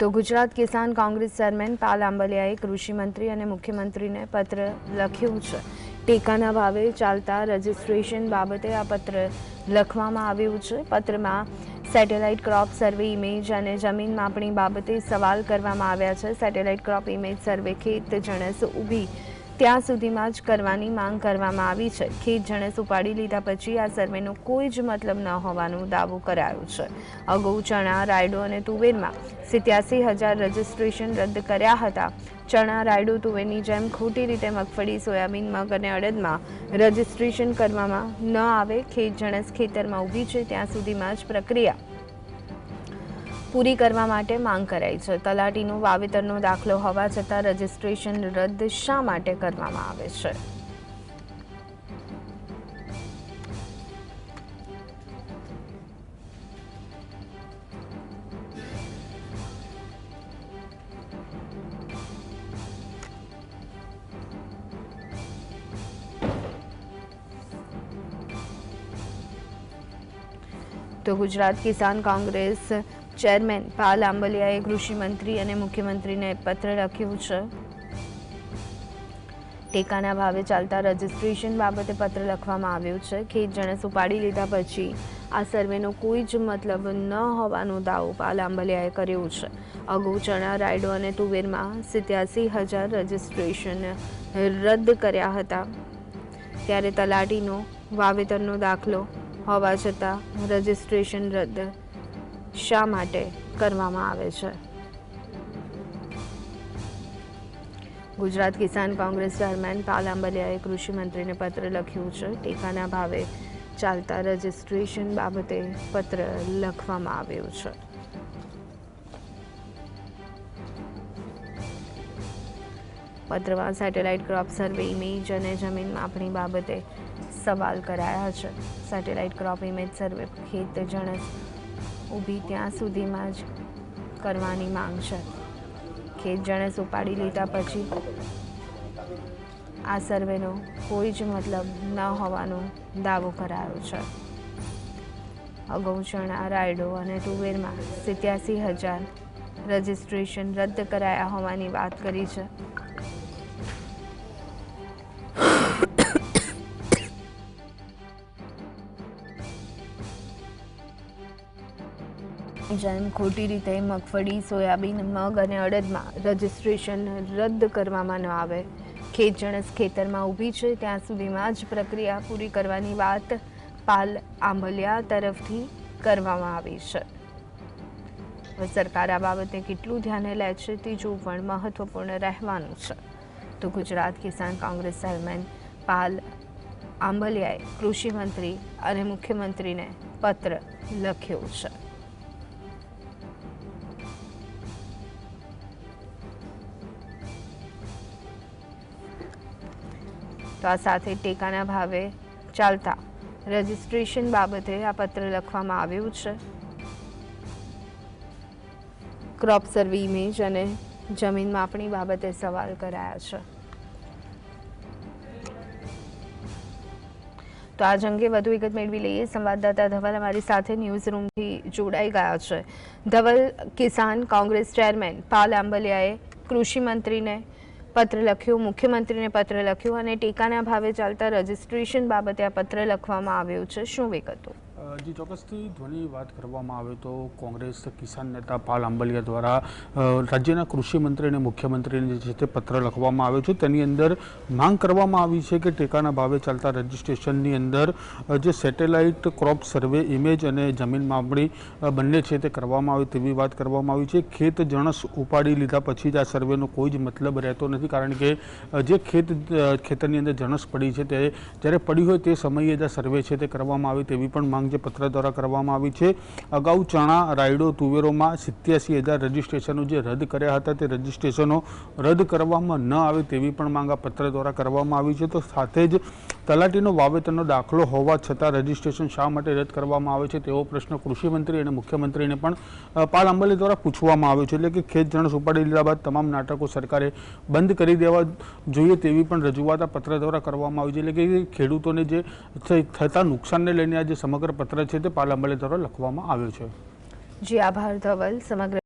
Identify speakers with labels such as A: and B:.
A: તો ગુજરાત કિસાન કોંગ્રેસ ચેરમેન પાલ આંબલિયાએ કૃષિ મંત્રી અને મુખ્યમંત્રીને પત્ર લખ્યું છે. ટેકાના ભાવે ચાલતા રજિસ્ટ્રેશન બાબતે આ પત્ર લખવામાં આવ્યું છે. પત્રમાં સેટેલાઇટ ક્રોપ સર્વે ઇમેજ અને જમીન માપણી બાબતે સવાલ કરવામાં આવ્યા છે. સેટેલાઇટ ક્રોપ ઇમેજ સર્વે ખેત જણસ ઊભી ત્યાં સુધીમાં જ કરવાની માંગ કરવામાં આવી છે. ખેત જણસ ઉપાડી લીધા પછી આ સર્વેનો કોઈ જ મતલબ ન હોવાનું દાવો કરાયો છે. અગાઉ ચણા, રાયડો અને તુવેરમાં સિત્યાસી હજાર રજીસ્ટ્રેશન રદ કર્યા હતા. ચણા, રાયડો, તુવેરની જેમ ખોટી રીતે મગફળી, સોયાબીન, મગ અને અડદમાં રજીસ્ટ્રેશન કરવામાં ન આવે, ખેત જણસ ખેતરમાં ઊભી છે, ત્યાં સુધીમાં જ પ્રક્રિયા પૂરી કરવા માટે માંગ કરાઈ છે. તલાટીનો વાવેતરનો દાખલો હોવા છતાં રજિસ્ટ્રેશન રદ શા માટે કરવામાં આવે છે? તો ગુજરાત કિસાન કોંગ્રેસ ચેરમેન પાલ આંબલિયાએ કૃષિમંત્રી અને મુખ્યમંત્રીને પત્ર લખ્યું છે. ટેકાના ભાવે ચાલતા રજિસ્ટ્રેશન બાબતે પત્ર લખવામાં આવ્યું છે. ખેત જણસ ઉપાડી લીધા પછી આ સર્વેનો કોઈ જ મતલબ ન હોવાનો દાવો પાલ આંબલિયાએ કર્યો છે. અગાઉ ચણા, રાયડો અને તુવેરમાં સિત્યાસી હજાર રજિસ્ટ્રેશન રદ કર્યા હતા. ત્યારે તલાટીનો વાવેતરનો દાખલો હોવા છતાં રજિસ્ટ્રેશન રદ શા માટે કરવામાં આવે છે? ગુજરાત કિસાન કોંગ્રેસ દરમિયાન પાલ આંબલિયાએ કૃષિ મંત્રીને પત્ર લખ્યું છે. ટેકાના ભાવે ચાલતા રજિસ્ટ્રેશન બાબતે પત્ર લખવામાં આવ્યું છે. પત્રમાં સેટેલાઇટ ક્રોપ સર્વે ઇમેજ અને જમીન માપણી બાબતે સવાલ કરાયા છે. સેટેલાઇટ ક્રોપ ઇમેજ સર્વે ખેત જણસ ઊભી ત્યાં સુધીમાં જ કરવાની માંગ છે. ખેત જણે ઉપાડી લીધા પછી આ સર્વેનો કોઈ જ મતલબ ન હોવાનો દાવો કરાયો છે. અગાઉ ચણા, રાયડો અને તુવેરમાં સિત્યાસી હજાર રજિસ્ટ્રેશન રદ કરાયા હોવાની વાત કરી છે. જેમ ખોટી રીતે મગફળી, સોયાબીન, મગ અને અડદમાં રજિસ્ટ્રેશન રદ કરવામાં ન આવે. ખેતજણસ ખેતરમાં ઊભી છે, ત્યાં સુધીમાં જ પ્રક્રિયા પૂરી કરવાની વાત પાલ આંબલિયા તરફથી કરવામાં આવી છે. સરકાર આ બાબતે કેટલું ધ્યાને લે છે તે જોવું પણ મહત્વપૂર્ણ રહેવાનું છે. તો ગુજરાત કિસાન કોંગ્રેસ ચેરમેન પાલ આંબલિયાએ કૃષિ મંત્રી અને મુખ્યમંત્રીને પત્ર લખ્યો છે. તો આ સાથે ટેકાના ભાવે ચાલતા રજિસ્ટ્રેશન બાબતે આ પત્ર લખવામાં આવ્યું છે. ક્રોપ સર્વે ઇમેજ અને જમીન માપણી બાબતે સવાલ કરાયા છે. તો આજ અંગે વધુ વિગત મેળવી લઈએ. સંવાદદાતા ધવલ અમારી સાથે ન્યૂઝ રૂમથી જોડાઈ ગયા છે. ધવલ, કિસાન કોંગ્રેસ ચેરમેન પાલ આંબલિયાએ કૃષિ મંત્રીને પત્ર લખ્યો, મુખ્યમંત્રીને પત્ર લખ્યો અને ટેકાના ભાવે ચાલતા રજિસ્ટ્રેશન બાબતે આ પત્ર લખવામાં આવ્યું છે. શું વિગતો?
B: જી, ચોક્કસથી ધ્વની વાત કરવામાં આવે તો કોંગ્રેસ કિસાન નેતા પાલ આંબલિયા દ્વારા રાજ્યના કૃષિમંત્રી અને મુખ્યમંત્રીને જે તે પત્ર લખવામાં આવ્યો છે. તેની અંદર માંગ કરવામાં આવી છે કે ટેકાના ભાવે ચાલતા રજિસ્ટ્રેશનની અંદર જે સેટેલાઇટ ક્રોપ સર્વે ઇમેજ અને જમીન માપણી બંને છે તે કરવામાં આવે તેવી વાત કરવામાં આવી છે. ખેત જણસ ઉપાડી લીધા પછી જ આ સર્વેનો કોઈ જ મતલબ રહેતો નથી, કારણ કે જે ખેત ખેતરની અંદર જણસ પડી છે તે, જ્યારે પડી હોય તે સમયે જ આ સર્વે છે તે કરવામાં આવે તેવી પણ માંગ જે પત્ર દ્વારા કરવામાં આવી છે. અગાઉ ચણા, રાયડો, તુવેરોમાં સિત્યાસી હજાર રજિસ્ટ્રેશનો જે રદ કર્યા હતા, તે રજિસ્ટ્રેશનો રદ કરવામાં ન આવે તેવી પણ માંગ પત્ર દ્વારા કરવામાં આવી છે. તો સાથે જ તલાટીનો વાવેતરનો દાખલો હોવા છતાં રજિસ્ટ્રેશન શા માટે રદ કરવામાં આવે છે તેવો પ્રશ્ન કૃષિમંત્રી અને મુખ્યમંત્રીને પણ પાલ અંબાલી દ્વારા પૂછવામાં આવ્યો છે. એટલે કે ખેત જણસ ઉપાડી લીધા બાદ તમામ નાટકો સરકારે બંધ કરી દેવા જોઈએ તેવી પણ રજૂઆત આ પત્ર દ્વારા કરવામાં આવી છે. એટલે કે ખેડૂતોને જે થતા નુકસાનને લઈને આ જે સમગ્ર પત્ર છે તે પાલ અંબાલી દ્વારા લખવામાં આવ્યો છે.
A: જી, આભાર ધવલ. સમગ્ર